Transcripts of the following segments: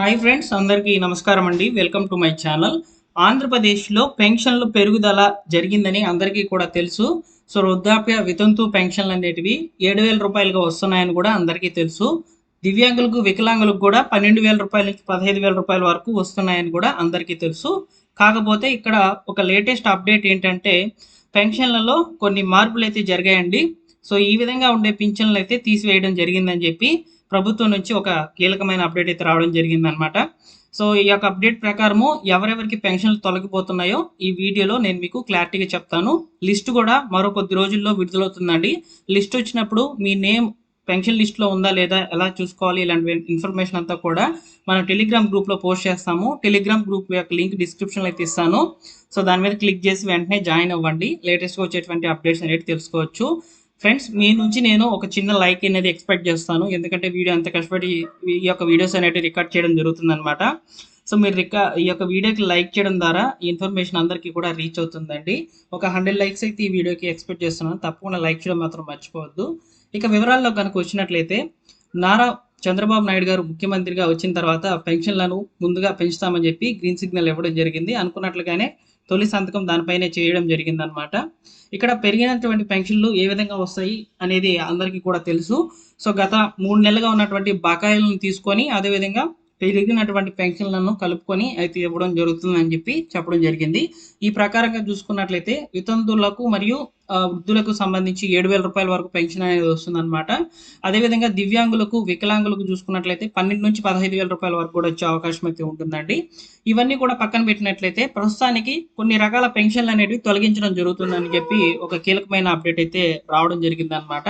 Hi friends అందరికీ నమస్కారం అండి. Welcome to my channel. ఆంధ్రప్రదేశ్లో పెన్షన్లు పెరుగుదల జరిగిందని అందరికీ కూడా తెలుసు. సో వృద్ధాప్య వితంతు పెన్షన్లు అనేటివి ఏడు వేల రూపాయలుగా వస్తున్నాయని కూడా అందరికీ తెలుసు. దివ్యాంగులకు వికలాంగులకు కూడా పన్నెండు వేల రూపాయల నుంచి పదహైదు వేల రూపాయల వరకు వస్తున్నాయని కూడా అందరికీ తెలుసు. కాకపోతే ఇక్కడ ఒక లేటెస్ట్ అప్డేట్ ఏంటంటే పెన్షన్లలో కొన్ని మార్పులు అయితే జరిగాయండి. సో ఈ విధంగా ఉండే పింఛన్లు అయితే తీసివేయడం జరిగిందని చెప్పి ప్రభుత్వం నుంచి ఒక కీలకమైన అప్డేట్ అయితే రావడం జరిగిందనమాట సో ఈ యొక్క అప్డేట్ ప్రకారము ఎవరెవరికి పెన్షన్లు తొలగిపోతున్నాయో ఈ వీడియోలో నేను మీకు క్లారిటీగా చెప్తాను. లిస్ట్ కూడా మరో కొద్ది రోజుల్లో విడుదలవుతుందండి. లిస్ట్ వచ్చినప్పుడు మీ నేమ్ పెన్షన్ లిస్ట్లో ఉందా లేదా ఎలా చూసుకోవాలి ఇలాంటి ఇన్ఫర్మేషన్ అంతా కూడా మనం టెలిగ్రామ్ గ్రూప్లో పోస్ట్ చేస్తాము. టెలిగ్రామ్ గ్రూప్ యొక్క లింక్ డిస్క్రిప్షన్లో అయితే ఇస్తాను. సో దాని మీద క్లిక్ చేసి వెంటనే జాయిన్ అవ్వండి. లేటెస్ట్గా వచ్చేటువంటి అప్డేట్స్ అనేది తెలుసుకోవచ్చు. ఫ్రెండ్స్ మీ నుంచి నేను ఒక చిన్న లైక్ అనేది ఎక్స్పెక్ట్ చేస్తాను. ఎందుకంటే వీడియో అంత కష్టపడి ఈ యొక్క వీడియోస్ అనేవి రికార్డ్ చేయడం జరుగుతుంది అనమాట సో మీరు రికా ఈ యొక్క వీడియోకి లైక్ చేయడం ద్వారా ఈ ఇన్ఫర్మేషన్ అందరికీ కూడా రీచ్ అవుతుందండి. ఒక హండ్రెడ్ లైక్స్ అయితే ఈ వీడియోకి ఎక్స్పెక్ట్ చేస్తున్నాను. తప్పకుండా లైక్ చేయడం మాత్రం మర్చిపోవద్దు. ఇక వివరాల్లో కనుక వచ్చినట్లయితే నారా చంద్రబాబు నాయుడు గారు ముఖ్యమంత్రిగా వచ్చిన తర్వాత పెన్షన్లను ముందుగా పెంచుతామని చెప్పి గ్రీన్ సిగ్నల్ ఇవ్వడం జరిగింది. అనుకున్నట్లుగానే తొలి సంతకం దానిపైనే చేయడం జరిగిందనమాట ఇక్కడ పెరిగినటువంటి పెన్షన్లు ఏ విధంగా వస్తాయి అనేది అందరికీ కూడా తెలుసు. సో గత మూడు నెలలుగా ఉన్నటువంటి బకాయిలను తీసుకొని అదేవిధంగా పెరిగినటువంటి పెన్షన్లను కలుపుకొని అయితే ఇవ్వడం జరుగుతుందని చెప్పి చెప్పడం జరిగింది. ఈ ప్రకారంగా చూసుకున్నట్లయితే వితంతువులకు మరియు వృద్ధులకు సంబంధించి ఏడు వేల రూపాయల వరకు పెన్షన్ అనేది వస్తుందన్నమాట. అదేవిధంగా దివ్యాంగులకు వికలాంగులకు చూసుకున్నట్లయితే పన్నెండు నుంచి పదహైదు వేల రూపాయల వరకు కూడా వచ్చే అవకాశం అయితే ఉంటుందండి. ఇవన్నీ కూడా పక్కన పెట్టినట్లయితే ప్రస్తుతానికి కొన్ని రకాల పెన్షన్లు అనేవి తొలగించడం జరుగుతుందని చెప్పి ఒక కీలకమైన అప్డేట్ అయితే రావడం జరిగిందనమాట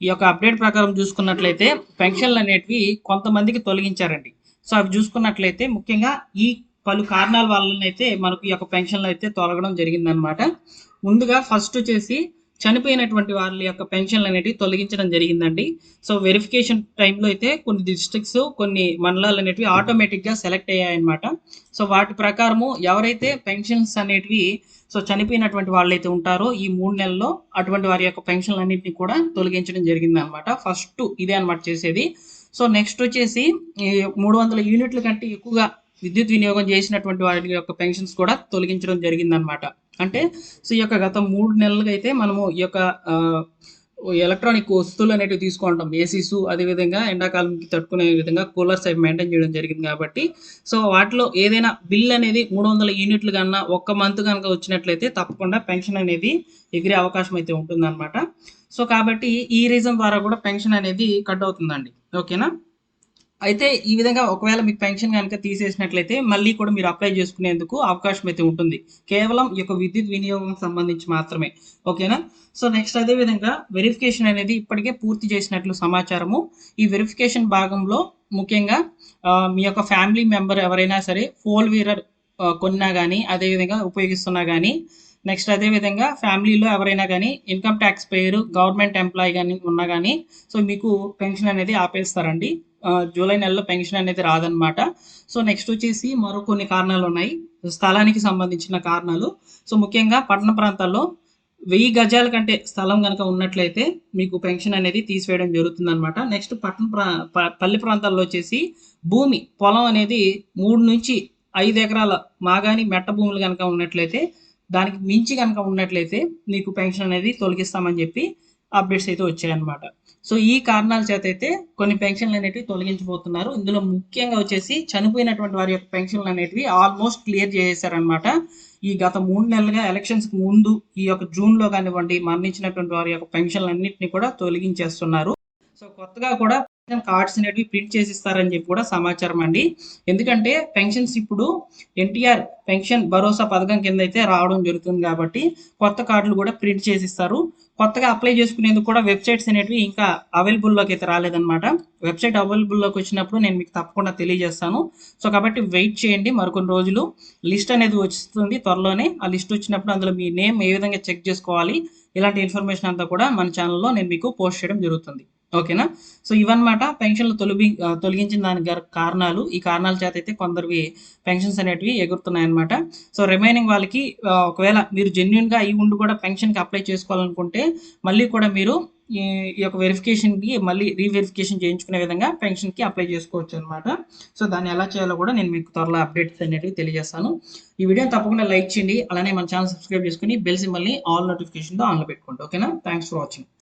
ఈ యొక్క అప్డేట్ ప్రకారం చూసుకున్నట్లయితే పెన్షన్లు అనేటివి కొంతమందికి తొలగించారండి. సో అవి చూసుకున్నట్లయితే ముఖ్యంగా ఈ పలు కారణాల వల్లనైతే మనకు ఈ యొక్క పెన్షన్లు అయితే తొలగడం జరిగిందనమాట. ముందుగా ఫస్ట్ వచ్చేసి చనిపోయినటువంటి వాళ్ళ యొక్క పెన్షన్లు అనేటివి తొలగించడం జరిగిందండి. సో వెరిఫికేషన్ టైంలో అయితే కొన్ని డిస్ట్రిక్ట్స్ కొన్ని మండలాలు అనేటివి ఆటోమేటిక్గా సెలెక్ట్ అయ్యాయన్నమాట సో వాటి ప్రకారము ఎవరైతే పెన్షన్స్ అనేటివి సో చనిపోయినటువంటి వాళ్ళైతే ఉంటారో ఈ మూడు నెలల్లో అటువంటి వారి యొక్క పెన్షన్లు అన్నింటినీ కూడా తొలగించడం జరిగిందనమాట. ఫస్ట్ ఇదే అనమాట చేసేది. సో నెక్స్ట్ వచ్చేసి ఈ మూడు వందల యూనిట్ల కంటే ఎక్కువగా విద్యుత్ వినియోగం చేసినటువంటి వారి యొక్క పెన్షన్స్ కూడా తొలగించడం జరిగిందనమాట అంటే సో ఈ యొక్క గత మూడు నెలలుగా అయితే మనము ఈ యొక్క ఎలక్ట్రానిక్ వస్తువులు అనేటివి తీసుకుంటాం ఏసీస్ అదేవిధంగా ఎండాకాలంకి తట్టుకునే విధంగా కూలర్స్ అవి మెయింటైన్ చేయడం జరిగింది కాబట్టి. సో వాటిలో ఏదైనా బిల్ అనేది మూడు వందల యూనిట్లు కన్నా ఒక్క మంత్ కనుక వచ్చినట్లయితే తప్పకుండా పెన్షన్ అనేది ఎగిరే అవకాశం అయితే ఉంటుందన్నమాట. సో కాబట్టి ఈ రీజన్ ద్వారా కూడా పెన్షన్ అనేది కట్ అవుతుందండి. ఓకేనా? అయితే ఈ విధంగా ఒకవేళ మీకు పెన్షన్ కనుక తీసేసినట్లయితే మళ్ళీ కూడా మీరు అప్లై చేసుకునేందుకు అవకాశం అయితే ఉంటుంది. కేవలం ఈ యొక్క విద్యుత్ వినియోగం సంబంధించి మాత్రమే. ఓకేనా? సో నెక్స్ట్ అదే విధంగా వెరిఫికేషన్ అనేది ఇప్పటికే పూర్తి చేసినట్లు సమాచారము. ఈ వెరిఫికేషన్ భాగంలో ముఖ్యంగా మీ యొక్క ఫ్యామిలీ మెంబర్ ఎవరైనా సరే ఫోర్ వీరర్ కొన్నా కానీ అదేవిధంగా ఉపయోగిస్తున్నా కానీ నెక్స్ట్ అదేవిధంగా ఫ్యామిలీలో ఎవరైనా కానీ ఇన్కమ్ ట్యాక్స్ పేరు గవర్నమెంట్ ఎంప్లాయీ కానీ ఉన్నా కానీ సో మీకు పెన్షన్ అనేది ఆపేస్తారండి. జూలై నెలలో పెన్షన్ అనేది రాదనమాట సో నెక్స్ట్ వచ్చేసి మరో కొన్ని కారణాలు ఉన్నాయి స్థలానికి సంబంధించిన కారణాలు. సో ముఖ్యంగా పట్టణ ప్రాంతాల్లో వెయ్యి గజాల కంటే స్థలం కనుక ఉన్నట్లయితే మీకు పెన్షన్ అనేది తీసివేయడం జరుగుతుంది అనమాట నెక్స్ట్ పట్టణ ప్రా పల్లె ప్రాంతాల్లో వచ్చేసి భూమి పొలం అనేది మూడు నుంచి ఐదు ఎకరాల మాగాని మెట్ట భూములు కనుక ఉన్నట్లయితే దానికి మించి కనుక ఉన్నట్లయితే మీకు పెన్షన్ అనేది తొలగిస్తామని చెప్పి అప్డేట్స్ అయితే వచ్చాయన్నమాట. సో ఈ కారణాల చేత అయితే కొన్ని పెన్షన్లు అనేటివి తొలగించబోతున్నారు. ఇందులో ముఖ్యంగా వచ్చేసి చనిపోయినటువంటి వారి యొక్క పెన్షన్లు అనేటివి ఆల్మోస్ట్ క్లియర్ చేసేసారనమాట ఈ గత మూడు నెలలుగా ఎలక్షన్స్కి ముందు ఈ యొక్క జూన్లో కానివ్వండి మరణించినటువంటి వారి యొక్క పెన్షన్లు అన్నింటినీ కూడా తొలగించేస్తున్నారు. సో కొత్తగా కూడా పెన్షన్ కార్డ్స్ అనేటివి ప్రింట్ చేసి ఇస్తారని చెప్పి కూడా సమాచారం అండి. ఎందుకంటే పెన్షన్స్ ఇప్పుడు ఎన్టీఆర్ పెన్షన్ భరోసా పథకం కింద అయితే రావడం జరుగుతుంది కాబట్టి కొత్త కార్డులు కూడా ప్రింట్ చేసి ఇస్తారు కొత్తగా అప్లై చేసుకునేందుకు కూడా వెబ్సైట్స్ అనేటివి ఇంకా అవైలబుల్లోకి అయితే రాలేదన్నమాట. వెబ్సైట్ అవైలబుల్లోకి వచ్చినప్పుడు నేను మీకు తప్పకుండా తెలియజేస్తాను. సో కాబట్టి వెయిట్ చేయండి మరికొన్ని రోజులు. లిస్ట్ అనేది వస్తుంది త్వరలోనే. ఆ లిస్ట్ వచ్చినప్పుడు అందులో మీ నేమ్ ఏ విధంగా చెక్ చేసుకోవాలి ఇలాంటి ఇన్ఫర్మేషన్ అంతా కూడా మన ఛానల్లో నేను మీకు పోస్ట్ చేయడం జరుగుతుంది. ఓకేనా? సో ఇవన్నమాట పెన్షన్లు తొలగి తొలగించిన దానికి కారణాలు. ఈ కారణాల చేత అయితే కొందరివి పెన్షన్స్ అనేటివి ఎగురుతున్నాయన్నమాట. సో రిమైనింగ్ వాళ్ళకి ఒకవేళ మీరు జెన్యున్గా అయి ఉండి కూడా పెన్షన్కి అప్లై చేసుకోవాలనుకుంటే మళ్ళీ కూడా మీరు ఈ యొక్క వెరిఫికేషన్కి మళ్ళీ రీవెరిఫికేషన్ చేయించుకునే విధంగా పెన్షన్కి అప్లై చేసుకోవచ్చు అనమాట సో దాన్ని ఎలా చేయాలో కూడా నేను మీకు త్వరలో అప్డేట్స్ అనేటివి తెలియజేస్తాను. ఈ వీడియోని తప్పకుండా లైక్ చేయండి. అలానే మన ఛానల్ సబ్స్క్రైబ్ చేసుకుని బెల్ సింబల్ని ఆల్ నోటిఫికేషన్తో ఆన్లో పెట్టుకోండి. ఓకేనా? Thanks for watching.